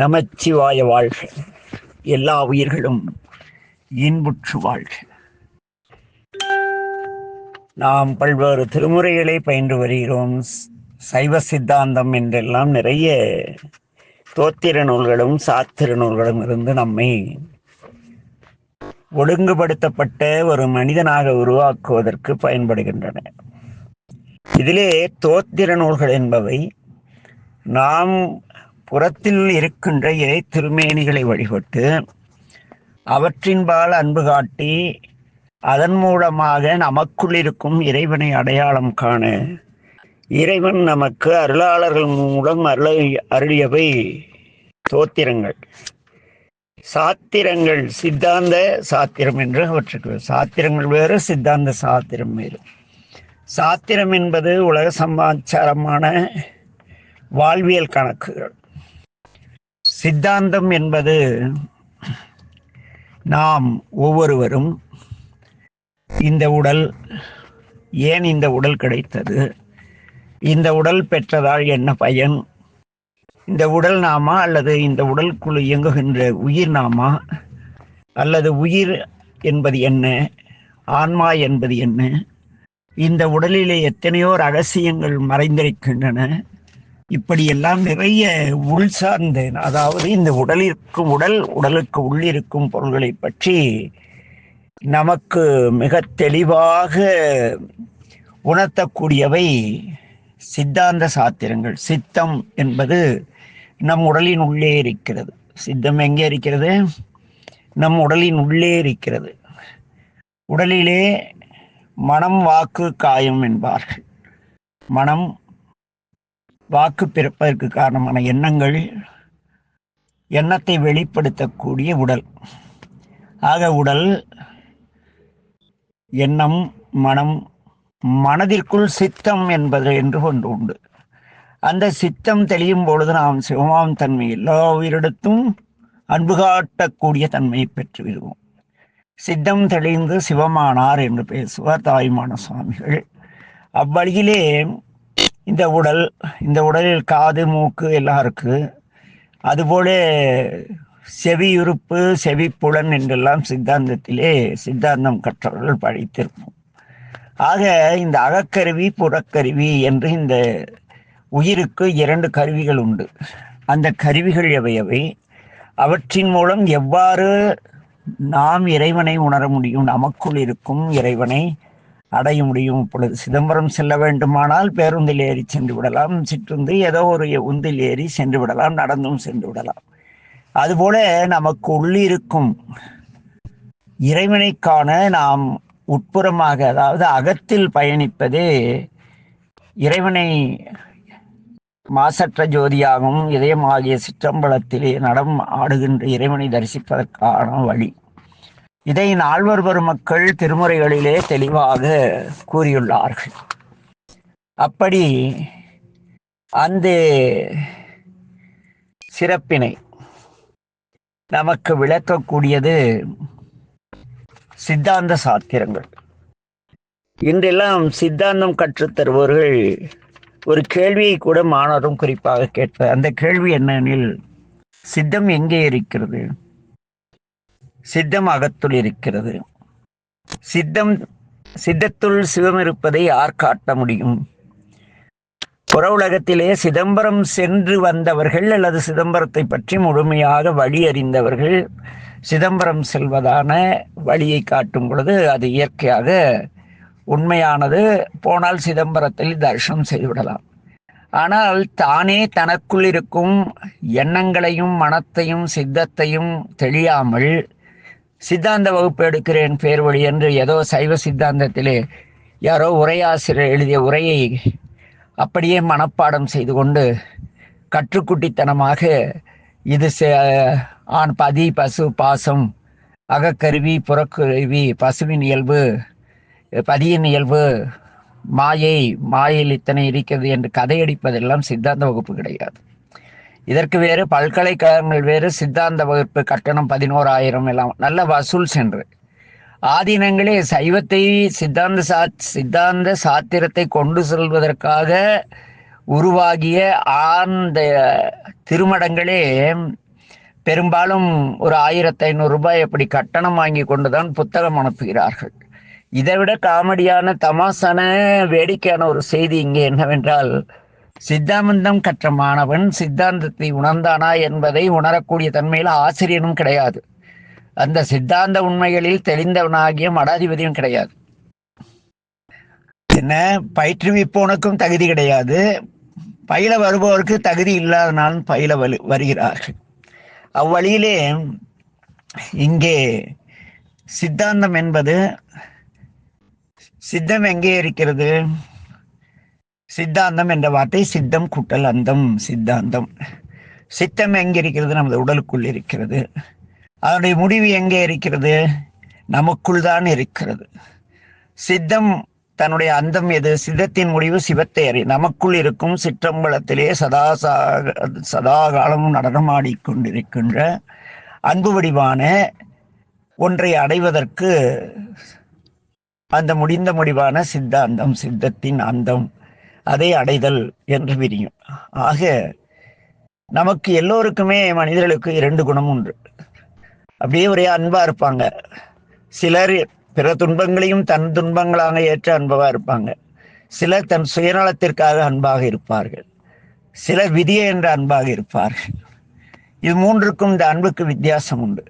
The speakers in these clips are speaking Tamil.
நமச்சிவாய வாழ்க. எல்லா உயிர்களும் இன்புற்று வாழ்க. நாம் பல்வேறு திருமுறைகளை பயின்று வருகிறோம். சைவ சித்தாந்தம் என்றெல்லாம் நிறைய தோத்திர நூல்களும் சாத்திர நூல்களும் இருந்து நம்மை ஒழுங்குபடுத்தப்பட்ட ஒரு மனிதனாக உருவாக்குவதற்கு பயன்படுகின்றன. இதிலே தோத்திர நூல்கள் என்பவை நாம் புறத்தில் இருக்கின்ற இறை திருமேனிகளை வழிபட்டு அவற்றின்பால் அன்பு காட்டி அதன் மூலமாக நமக்குள் இருக்கும் இறைவனை அடையாளம் காண. இறைவன் நமக்கு அருளாளர்கள் மூலம் அருளை அருளியவை தோத்திரங்கள் சாத்திரங்கள் சித்தாந்த சாத்திரம் என்று அவற்றுக்கு. சாத்திரங்கள் வேறு சித்தாந்த சாத்திரம் வேறு. சாத்திரம் என்பது உலக சமாச்சாரமான வாழ்வியல் கணக்குகள். சித்தாந்தம் என்பது நாம் ஒவ்வொருவரும் இந்த உடல் ஏன் இந்த உடல் கிடைத்தது? இந்த உடல் பெற்றதால் என்ன பயன்? இந்த உடல் நாமா அல்லது இந்த உடலுக்குள் இயங்குகின்ற உயிர் நாமா? அல்லது உயிர் என்பது என்ன? ஆன்மா என்பது என்ன? இந்த உடலிலே எத்தனையோ ரகசியங்கள் மறைந்திருக்கின்றன. இப்படியெல்லாம் நிறைய உள் சார்ந்த அதாவது இந்த உடலிற்கு உடல் உடலுக்கு உள்ளிருக்கும் பொருள்களை பற்றி நமக்கு மிக தெளிவாக உணர்த்தக்கூடியவை சித்தாந்த சாத்திரங்கள். சித்தம் என்பது நம் உடலின் உள்ளே இருக்கிறது. சித்தம் எங்கே இருக்கிறது? நம் உடலின் உள்ளே இருக்கிறது. உடலிலே மனம் வாக்கு காயம் என்பார்கள். மனம் வாக்கு பிறப்பதற்கு காரணமான எண்ணங்கள் எண்ணத்தை வெளிப்படுத்தக்கூடிய உடல். ஆக உடல் எண்ணம் மனம் மனதிற்குள் சித்தம் என்பது என்று ஒன்று உண்டு. அந்த சித்தம் தெளியும் பொழுது நாம் சிவமாம் தன்மை எல்லா உயிரிடத்தும் அன்பு காட்டக்கூடிய தன்மையை பெற்று விடுவோம். சித்தம் தெளிந்து சிவமானார் என்று பேசுவார் தாய்மான சுவாமிகள் அவ்வழியிலே இந்த உடல் இந்த உடலில் காது மூக்கு எல்லாம் இருக்கு. அதுபோல செவியுறுப்பு செவிப்புலன் என்றெல்லாம் சித்தாந்தத்திலே சித்தாந்தம் கற்றவர்கள் படித்திருப்போம். ஆக இந்த அகக்கருவி புறக்கருவி என்று இந்த உயிருக்கு இரண்டு கருவிகள் உண்டு. அந்த கருவிகள் எவையவை அவற்றின் மூலம் எவ்வாறு நாம் இறைவனை உணர முடியும்? நமக்குள் இருக்கும் இறைவனை அடைய முடியும் இப்பொழுது சிதம்பரம் செல்ல வேண்டுமானால் பேருந்தில் ஏறி சென்று விடலாம். சிற்றுந்து ஏதோ ஒரு உந்தில் ஏறி சென்று விடலாம். நடந்தும் சென்று விடலாம். அதுபோல நமக்கு உள்ளிருக்கும் இறைவனைக்கான நாம் உட்புறமாக அதாவது அகத்தில் பயணிப்பதே இறைவனை மாசற்ற ஜோதியாகவும் இதயமாகிய சிற்றம்பலத்திலே நடம் ஆடுகின்ற இறைவனை தரிசிப்பதற்கான வழி. இதை நால்வர் பெருமக்கள் திருமுறைகளிலே தெளிவாக கூறியுள்ளார்கள். அப்படி அந்த சிறப்பினை நமக்கு விளக்கக்கூடியது சித்தாந்த சாத்திரங்கள். இன்றெல்லாம் சித்தாந்தம் கற்றுத்தருபவர்கள் ஒரு கேள்வியை கூட மாணவரும் குறிப்பாக கேட்பார் அந்த கேள்வி என்னெனில் சித்தம் எங்கே இருக்கிறது? சித்தம் இருக்கிறது. சித்தம் சித்தத்துள் சிவம் இருப்பதை யார் காட்ட முடியும்? புற உலகத்திலே சிதம்பரம் சென்று வந்தவர்கள் அல்லது சிதம்பரத்தை பற்றி முழுமையாக வழி அறிந்தவர்கள் சிதம்பரம் செல்வதான வழியை காட்டும் பொழுது அது இயற்கையாக உண்மையானது. போனால் சிதம்பரத்தில் தரிசனம் செய்துவிடலாம். ஆனால் தானே தனக்குள் இருக்கும் எண்ணங்களையும் மனத்தையும் சித்தத்தையும் தெளியாமல் சித்தாந்த வகுப்பு எடுக்கிறேன் பேர் வழி என்று ஏதோ சைவ சித்தாந்தத்திலே யாரோ உரையாசிரியர் எழுதிய உரையை அப்படியே மனப்பாடம் செய்து கொண்டு கற்றுக்குட்டித்தனமாக இது ஆண் பதி பசு பாசம் அகக்கருவி புறக்கருவி பசுவின் இயல்பு பதியின் இயல்பு மாயை மாயில் இத்தனை இருக்கிறது என்று கதையடிப்பதெல்லாம் சித்தாந்த வகுப்பு கிடையாது. இதற்கு வேறு பல்கலைக்கழகங்கள் வேறு சித்தாந்த வகுப்பு கட்டணம் பதினோராயிரம் எல்லாம். நல்ல வசூல் சென்று. ஆதீனங்களே சைவத்தை சித்தாந்த சா சித்தாந்த சாத்திரத்தை கொண்டு செல்வதற்காக உருவாகிய ஆந்த திருமடங்களே பெரும்பாலும் ஒரு ஆயிரத்தி ஐநூறு ரூபாய் அப்படி கட்டணம் வாங்கி கொண்டு தான் புத்தகம் அனுப்புகிறார்கள். இதைவிட காமெடியான தமாசான வேடிக்கையான ஒரு செய்தி இங்கே என்னவென்றால் சித்தாந்தம் கற்ற மாணவன் சித்தாந்தத்தை உணர்ந்தானா என்பதை உணரக்கூடிய தன்மையில் ஆசிரியனும் கிடையாது. அந்த சித்தாந்த உண்மைகளில் தெளிந்தவனாகிய மடாதிபதியும் கிடையாது. என்ன? பயிற்றுவிப்போனுக்கும் தகுதி கிடையாது. பயில வருபவருக்கு தகுதி இல்லாதனால் பயில வலு வருகிறார்கள். அவ்வழியிலே இங்கே சித்தாந்தம் என்பது சித்தம் எங்கே இருக்கிறது? சித்தாந்தம் என்ற வார்த்தை சித்தம் குட்டல் அந்தம் சித்தாந்தம். சித்தம் எங்கே இருக்கிறது? நமது உடலுக்குள் இருக்கிறது. அதனுடைய முடிவு எங்கே இருக்கிறது? நமக்குள் தான் இருக்கிறது. சித்தம் தன்னுடைய அந்தம் எது? சித்தத்தின் முடிவு சிவத்தை அறி நமக்குள் இருக்கும் சிற்றம்பலத்திலே சதா சதா காலமும் நடனமாடிக் கொண்டிருக்கின்ற அன்பு வடிவான ஒன்றை அடைவதற்கு அந்த முடிந்த முடிவான சித்தாந்தம் சித்தத்தின் அந்தம். அதை அடைதல் என்று விரியும். ஆக நமக்கு எல்லோருக்குமே மனிதர்களுக்கு இரண்டு குணம் உண்டு. அப்படியே ஒரே அன்பா இருப்பாங்க. சிலர் பிற துன்பங்களையும் தன் துன்பங்களாக ஏற்ற அன்பவா இருப்பாங்க. சிலர் தன் சுயநலத்திற்காக அன்பாக இருப்பார்கள். சிலர் விதியை என்ற அன்பாக இருப்பார்கள். இது மூன்றுக்கும் இந்த அன்புக்கு வித்தியாசம் உண்டு.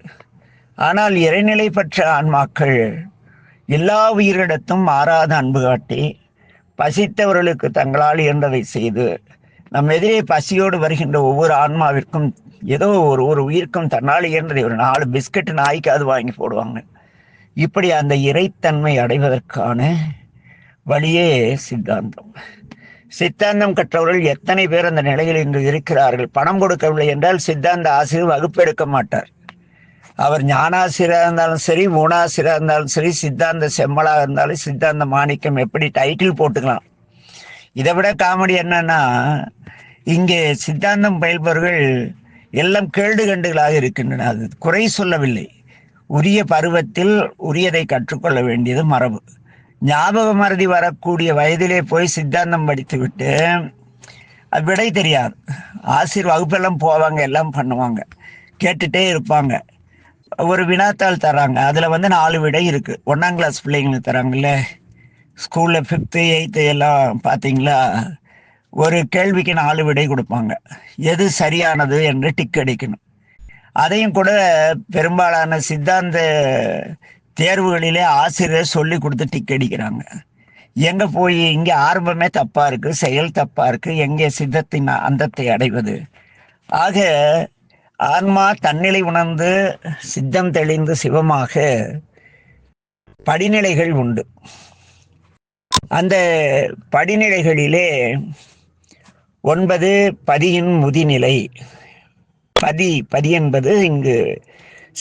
ஆனால் இறைநிலை பெற்ற ஆன்மாக்கள் எல்லா உயிரிடத்தும் மாறாத அன்பு காட்டி பசித்தவர்களுக்கு தங்களால் இயன்றதை செய்து நம் எதிரே பசியோடு வருகின்ற ஒவ்வொரு ஆன்மாவிற்கும் ஏதோ ஒரு ஒரு உயிர்க்கும் தன்னால் இயன்றதை ஒரு நாலு பிஸ்கட் நாய்க்காவது வாங்கி போடுவாங்க. இப்படி அந்த இறைத்தன்மை அடைவதற்கான வழியே சித்தாந்தம். சித்தாந்தம் கற்றவர்கள் எத்தனை பேர் அந்த நிலையில் இன்று இருக்கிறார்கள்? பணம் கொடுக்கவில்லை என்றால் சித்தாந்த ஆசிரியர் வகுப்பெடுக்க மாட்டார். அவர் ஞானாசிரியராக இருந்தாலும் சரி மூணாசிரியராக இருந்தாலும் சரி சித்தாந்த செம்மலாக இருந்தாலும் சித்தாந்த மாணிக்கம் எப்படி டைட்டில் போட்டுக்கலாம். இதை விட காமெடி என்னன்னா இங்கே சித்தாந்தம் பயில்பவர்கள் எல்லாம் கேள்டு கண்டுகளாக இருக்கின்றன. அது குறை சொல்லவில்லை. உரிய பருவத்தில் உரியதை கற்றுக்கொள்ள வேண்டியது மரபு. ஞாபக மறதி வரக்கூடிய வயதிலே போய் சித்தாந்தம் படித்துவிட்டு அது விடை தெரியாது. ஆசிரியர் வகுப்பெல்லாம் போவாங்க எல்லாம் பண்ணுவாங்க. கேட்டுட்டே இருப்பாங்க. ஒரு வினாத்தாள் தராங்க. அதில் வந்து நாலு விடை இருக்கு. ஒன்றாம் கிளாஸ் பிள்ளைங்களுக்கு தராங்கல்ல? ஸ்கூலில் ஃபிஃப்த்து எயித்து எல்லாம் பார்த்தீங்களா ஒரு கேள்விக்கு நாலு விடை கொடுப்பாங்க. எது சரியானது என்று டிக் அடிக்கணும். அதையும் கூட பெரும்பாலான சித்தாந்த தேர்வுகளிலே ஆசிரியர் சொல்லி கொடுத்து டிக் அடிக்கிறாங்க. எங்கே போய் இங்கே ஆரம்பமே தப்பாக இருக்குது செயல் தப்பாக இருக்குது எங்கே சித்தத்தின் அந்தத்தை அடைவது? ஆக ஆன்மா தன்னிலை உணர்ந்து சித்தம் தெளிந்து சிவமாக படிநிலைகள் உண்டு. அந்த படிநிலைகளிலே ஒன்பது பதியின் முதிநிலை. பதி பதி என்பது இங்கு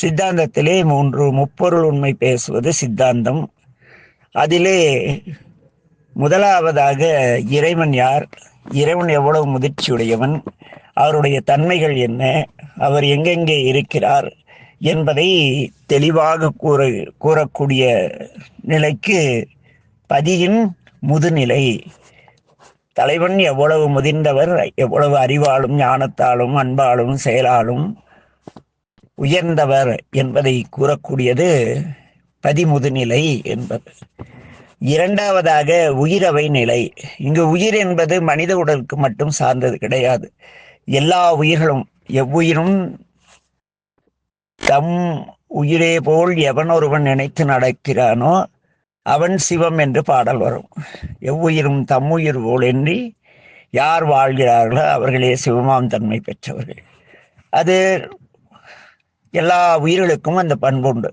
சித்தாந்தத்திலே மூன்று முப்பொருள் உண்மை பேசுவது சித்தாந்தம். அதிலே முதலாவதாக இறைவன் யார்? இறைவன் எவ்வளவு முதிர்ச்சியுடையவன்? அவருடைய தன்மைகள் என்ன? அவர் எங்கெங்கே இருக்கிறார் என்பதை தெளிவாக கூற கூறக்கூடிய நிலைக்கு பதியின் முதுநிலை. தலைவன் எவ்வளவு முதிர்ந்தவர் எவ்வளவு அறிவாலும் ஞானத்தாலும் அன்பாலும் செயலாலும் உயர்ந்தவர் என்பதை கூறக்கூடியது பதிமுதுநிலை என்பது. இரண்டாவதாக உயிரவை நிலை. இங்கு உயிர் என்பது மனித உடலுக்கு மட்டும் சார்ந்தது கிடையாது. எல்லா உயிர்களும் எவ்வுயிரும் தம் உயிரே போல் எவன் ஒருவன் நினைத்து நடக்கிறானோ அவன் சிவம் என்று பாடல் வரும். எவ்வுயிரும் தம்முயிர் போல் என்று யார் வாழ்கிறார்களோ அவர்களே சிவமாம் தன்மை பெற்றவர்கள். அது எல்லா உயிர்களுக்கும் அந்த பண்புண்டு.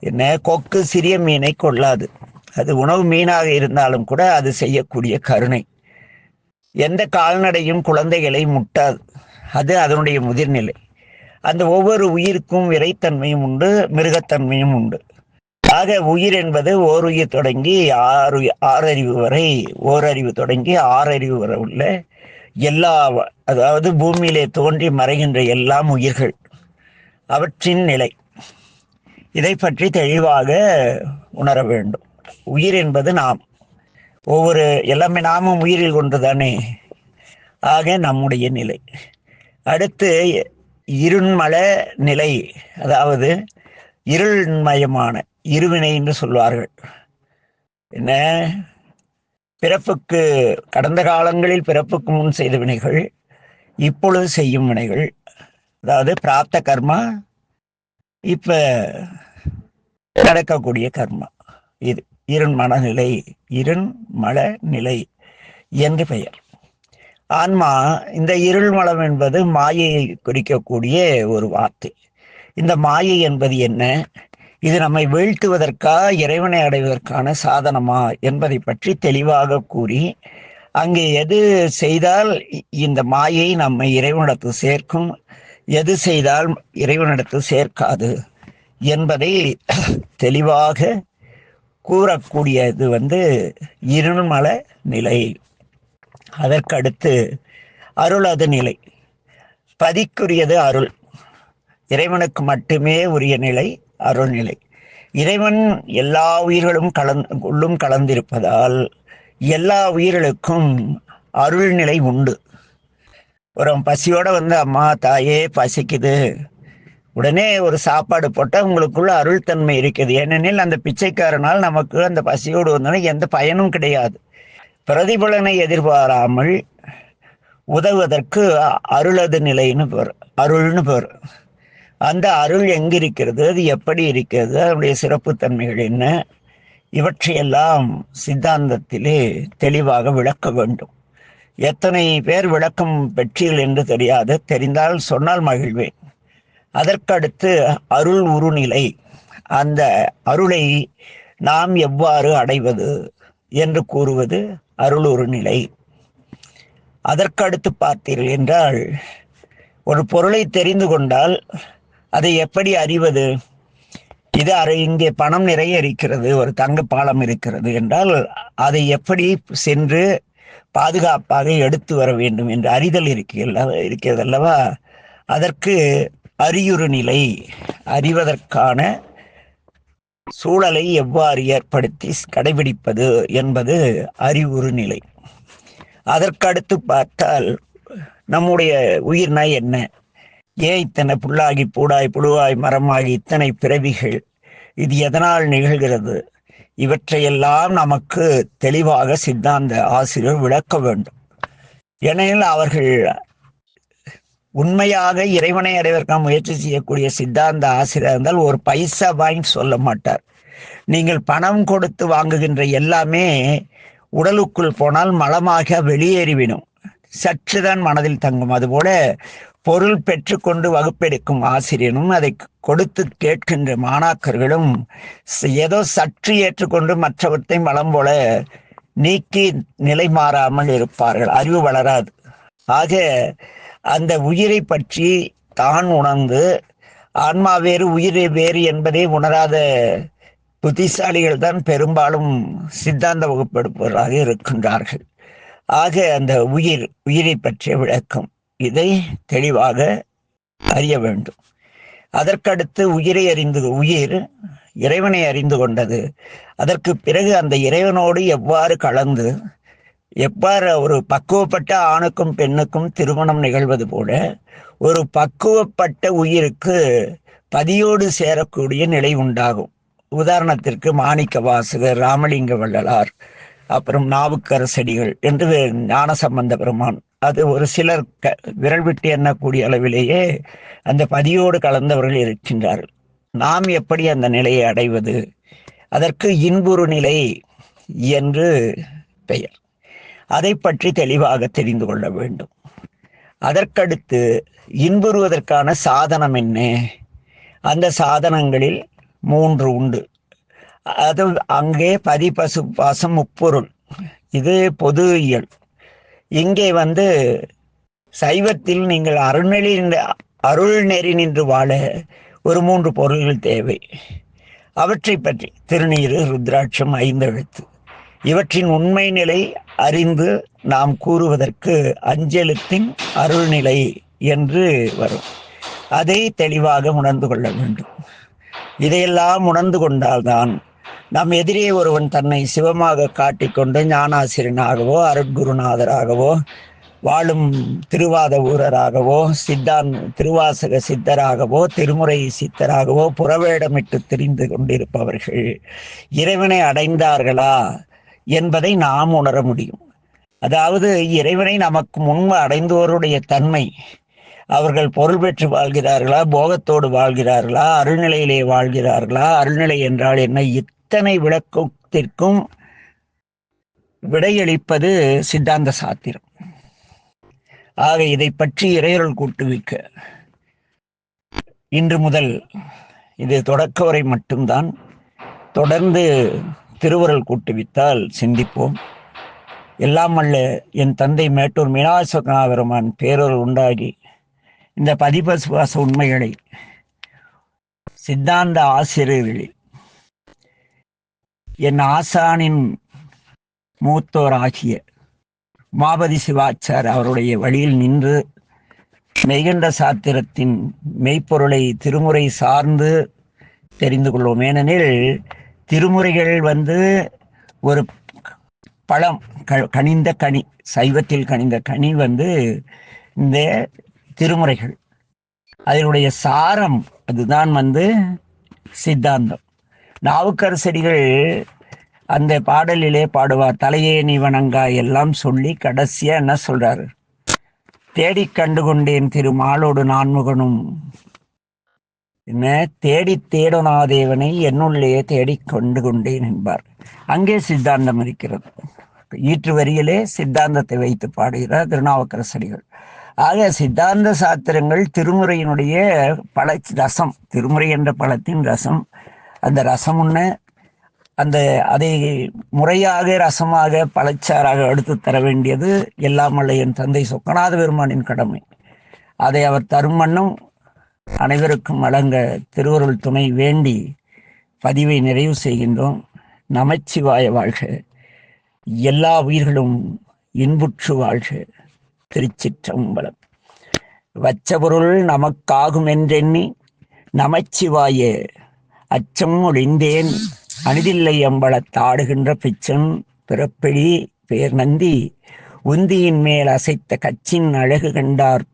என்ன? கொக்கு சிறிய மீனை கொள்ளாது. அது உணவு மீனாக இருந்தாலும் கூட அது செய்யக்கூடிய கருணை. எந்த கால்நடையும் குழந்தைகளை முட்டாது. அது அதனுடைய முதிர்நிலை. அந்த ஒவ்வொரு உயிருக்கும் விரைத்தன்மையும் உண்டு மிருகத்தன்மையும் உண்டு. ஆக உயிர் என்பது ஓருயிர் தொடங்கி ஆறு ஆறறிவு வரை ஓரறிவு தொடங்கி ஆறறிவு வரை உள்ள எல்லா அதாவது பூமியிலே தோன்றி மறைகின்ற எல்லாம் உயிர்கள். அவற்றின் நிலை. இதை பற்றி தெளிவாக உணர வேண்டும். உயிர் என்பது நாம். ஒவ்வொரு எல்லாமே நாமும் உயிரில் கொண்டுதானே? ஆக நம்முடைய நிலை. அடுத்து இருண்மல நிலை. அதாவது இருள்மயமான இருவினை என்று சொல்வார்கள். என்ன? பிறப்புக்கு கடந்த காலங்களில் பிறப்புக்கு முன் செய்த வினைகள் இப்பொழுது செய்யும் வினைகள். அதாவது பிராப்த கர்மா இப்ப நடக்கக்கூடிய கர்மா. இது. இருண் மனநிலை இருண் மல நிலை என்று பெயர். ஆன்மா இந்த இருள் மலம் என்பது மாயையை குறிக்கக்கூடிய ஒரு வார்த்தை. இந்த மாயை என்பது என்ன? இது நம்மை வீழ்த்துவதற்கா இறைவனை அடைவதற்கான சாதனமா என்பதை பற்றி தெளிவாக கூறி அங்கே எது செய்தால் இந்த மாயை நம்மை இறைவனிடத்து சேர்க்கும் எது செய்தால் இறைவனிடத்து சேர்க்காது என்பதை தெளிவாக கூறக்கூடியது வந்து இருமல நிலை. அதற்கடுத்து அருளது நிலை. பதிக்குரியது அருள். இறைவனுக்கு மட்டுமே உரிய நிலை அருள் நிலை. இறைவன் எல்லா உயிர்களும் கலந் உள்ளும் கலந்திருப்பதால் எல்லா உயிர்களுக்கும் அருள் நிலை உண்டு. ஒரு பசியோடு வந்து அம்மா தாயே பசிக்குது. உடனே ஒரு சாப்பாடு போட்டால் உங்களுக்குள்ள அருள் தன்மை இருக்குது. ஏனெனில் அந்த பிச்சைக்காரனால் நமக்கு அந்த பசியோடு வந்தோடனே எந்த பயனும் கிடையாது. பிரதிபலனை எதிர்பாராமல் உதவுவதற்கு அருளது நிலைன்னு பேர் அருள்னு பேர். அந்த அருள் எங்க இருக்கிறது அது எப்படி இருக்கிறது? அதனுடைய சிறப்புத்தன்மைகள் என்ன? இவற்றையெல்லாம் சித்தாந்தத்திலே தெளிவாக விளக்க வேண்டும். எத்தனை பேர் விளக்கம் பெற்றீர்கள் என்று தெரியாது. தெரிந்தால் சொன்னால் மகிழ்வேன். அதற்கடுத்து அருள் உருநிலை. அந்த அருளை நாம் எவ்வாறு அடைவது என்று கூறுவது அருள் உருநிலை. அதற்கடுத்து பார்த்தீர்கள் என்றால் ஒரு பொருளை தெரிந்து கொண்டால் அதை எப்படி அறிவது? இது அரை இங்கே பணம் நிறைய இருக்கிறது ஒரு தங்க பாலம் இருக்கிறது என்றால் அதை எப்படி சென்று பாதுகாப்பாக எடுத்து வர வேண்டும் என்று அறிதல் இருக்கிறது இருக்கிறது அல்லவா? அதற்கு அறியுறு நிலை அறிவதற்கான சூழலை எவ்வாறு ஏற்படுத்தி கடைபிடிப்பது என்பது அறிவுறு நிலை. அதற்கடுத்து பார்த்தால் நம்முடைய உயிர்னா என்ன? ஏன் இத்தனை புல்லாகி பூடாய் புழுவாய் மரமாகி இத்தனை பிறவிகள்? இது எதனால் நிகழ்கிறது? இவற்றையெல்லாம் நமக்கு தெளிவாக சித்தாந்த ஆசிரியர் விளக்க வேண்டும். ஏனெனில் அவர்கள் உண்மையாக இறைவனை அடைவதற்காக முயற்சி செய்யக்கூடிய சித்தாந்த ஆசிரியர் இருந்தால் ஒரு பைசா வாங்கி சொல்ல மாட்டார். நீங்கள் பணம் கொடுத்து வாங்குகின்ற எல்லாமே உடலுக்குள் போனால் மலமாக வெளியேறிவிடும். சற்றுதான் மனதில் தங்கும். அதுபோல பொருள் பெற்றுக்கொண்டு வகுப்பெடுக்கும் ஆசிரியனும் அதை கொடுத்து கேட்கின்ற மாணாக்கர்களும் ஏதோ சற்று ஏற்றுக்கொண்டு மற்றவற்றை மலம் போல நீக்கி நிலை மாறாமல் இருப்பார்கள். அறிவு வளராது. ஆக அந்த உயிரை பற்றி தான் உணர்ந்து ஆன்மா வேறு உயிரை வேறு என்பதை உணராத புத்திசாலிகள் தான் பெரும்பாலும் சித்தாந்த வகுப்பெடுப்பவராக இருக்கின்றார்கள். ஆக அந்த உயிர் உயிரை பற்றிய விளக்கம் இதை தெளிவாக அறிய வேண்டும். அதற்கடுத்து உயிரை அறிந்து உயிர் இறைவனை அறிந்து கொண்டது. அதற்கு பிறகு அந்த இறைவனோடு எவ்வாறு கலந்து எவ்வாறு ஒரு பக்குவப்பட்ட ஆணுக்கும் பெண்ணுக்கும் திருமணம் நிகழ்வது போல ஒரு பக்குவப்பட்ட உயிருக்கு பதியோடு சேரக்கூடிய நிலை உண்டாகும். உதாரணத்திற்கு மாணிக்க வாசகர் ராமலிங்க வள்ளலார் அப்புறம் நாவுக்கரசடிகள் என்று ஞானசம்பந்த பெருமான். அது ஒரு சிலர் க விரல் விட்டு எண்ணக்கூடிய அளவிலேயே அந்த பதியோடு கலந்தவர்கள் இருக்கின்றார்கள். நாம் எப்படி அந்த நிலையை அடைவது? அதற்கு இன்புறு நிலை என்று பெயர். அதை பற்றி தெளிவாக தெரிந்து கொள்ள வேண்டும். அதற்கடுத்து இன்புறுவதற்கான சாதனம் என்ன? அந்த சாதனங்களில் மூன்று உண்டு. அது அங்கே பதி பசு பாசம் முப்பொருள். இது பொது இயல். இங்கே வந்து சைவத்தில் நீங்கள் அருள்நெறி அருள் நெறி நின்று வாழ ஒரு மூன்று பொருள்கள் தேவை. அவற்றை பற்றி திருநீறு ருத்ராட்சம் ஐந்தெழுத்து. இவற்றின் உண்மை நிலை அறிந்து நாம் கூறுவதற்கு அஞ்செழுத்தின் அருள்நிலை என்று வரும். அதை தெளிவாக உணர்ந்து கொள்ள வேண்டும். இதையெல்லாம் உணர்ந்து கொண்டால்தான் நம் எதிரே ஒருவன் தன்னை சிவமாக காட்டிக்கொண்டு ஞானாசிரியனாகவோ அருட்குருநாதராகவோ வாழும் திருவாத ஊரராகவோ சித்தான் திருவாசக சித்தராகவோ திருமுறை சித்தராகவோ புறவேடமிட்டு தெரிந்து கொண்டிருப்பவர்கள் இறைவனை அடைந்தார்களா? என்பதை நாம் உணர முடியும். அதாவது இறைவனை நமக்கு முன்பு அடைந்தோருடைய தன்மை. அவர்கள் பொருள் பெற்று வாழ்கிறார்களா போகத்தோடு வாழ்கிறார்களா அருள்நிலையிலே வாழ்கிறார்களா அருள்நிலை என்றால் என்ன? இத்தனை விளக்கத்திற்கும் விடையளிப்பது சித்தாந்த சாத்திரம். ஆக இதை பற்றி இறையருள் கூட்டுவிக்க. இன்று முதல் இது தொடக்க வரை மட்டும்தான். தொடர்ந்து திருவுரல் கூட்டுவித்தால் சிந்திப்போம். எல்லாம் அல்ல என் தந்தை மேட்டூர் மீனாசகநாபெருமான் பேரொரு உண்டாகி இந்த பதிபசுவாச உண்மைகளை சித்தாந்த ஆசிரியர்களில் என் ஆசானின் மூத்தோராகிய மாபதி சிவாச்சார் அவருடைய வழியில் நின்று மெய்கண்ட சாத்திரத்தின் மெய்ப்பொருளை திருமுறை சார்ந்து தெரிந்து கொள்வோம். ஏனெனில் திருமுறைகள் வந்து ஒரு பழம் க கனிந்த கனி சைவத்தில் கனிந்த கனி வந்து இந்த திருமுறைகள். அதனுடைய சாரம் அதுதான் வந்து சித்தாந்தம். நாவுக்கரசடிகள் அந்த பாடலிலே பாடுவார் தலையே நீ வணங்கா எல்லாம் சொல்லி கடைசியாக என்ன சொல்கிறாரு தேடி கண்டு கொண்டேன் திருமாலோடு நான்முகனும் என்ன? தேடி தேடனாதேவனை என்னுள்ளேயே தேடி கொண்டு கொண்டேன் என்பார். அங்கே சித்தாந்தம் இருக்கிறது. ஈற்று வரியிலே சித்தாந்தத்தை வைத்து பாடுகிறார் திருநாவுக்கரசடிகள் ஆக சித்தாந்த சாத்திரங்கள் திருமுறையினுடைய பல ரசம் திருமுறை என்ற பழத்தின் ரசம். அந்த ரசம் உன்ன அந்த அதை முறையாக ரசமாக பழச்சாராக எடுத்து தர வேண்டியது எல்லாம் என் தந்தை சொக்கநாத பெருமானின் கடமை. அதை அவர் தரும் வண்ணம் அனைவருக்கும் வழங்க திருவருள் துணை வேண்டி பதிவை நிறைவு செய்கின்றோம். நமச்சிவாய வாழ்க. எல்லா உயிர்களும் இன்புற்று வாழ்க. திருச்சிற்றம்பலம். வச்ச பொருள் நமக்காகும் என்றெண்ணி நமச்சிவாய அச்சம் ஒழிந்தேன். அணிதில்லை அம்பலத்தாடுகின்ற பிச்சன் பிறப்பிழி பேர் நந்தி உந்தியின் மேல் அசைத்த கச்சின் அழகு கண்டார்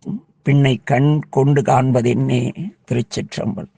பின்னை கண் கொண்டு காண்பதென்னே திருச்சிற்றம்பலம்.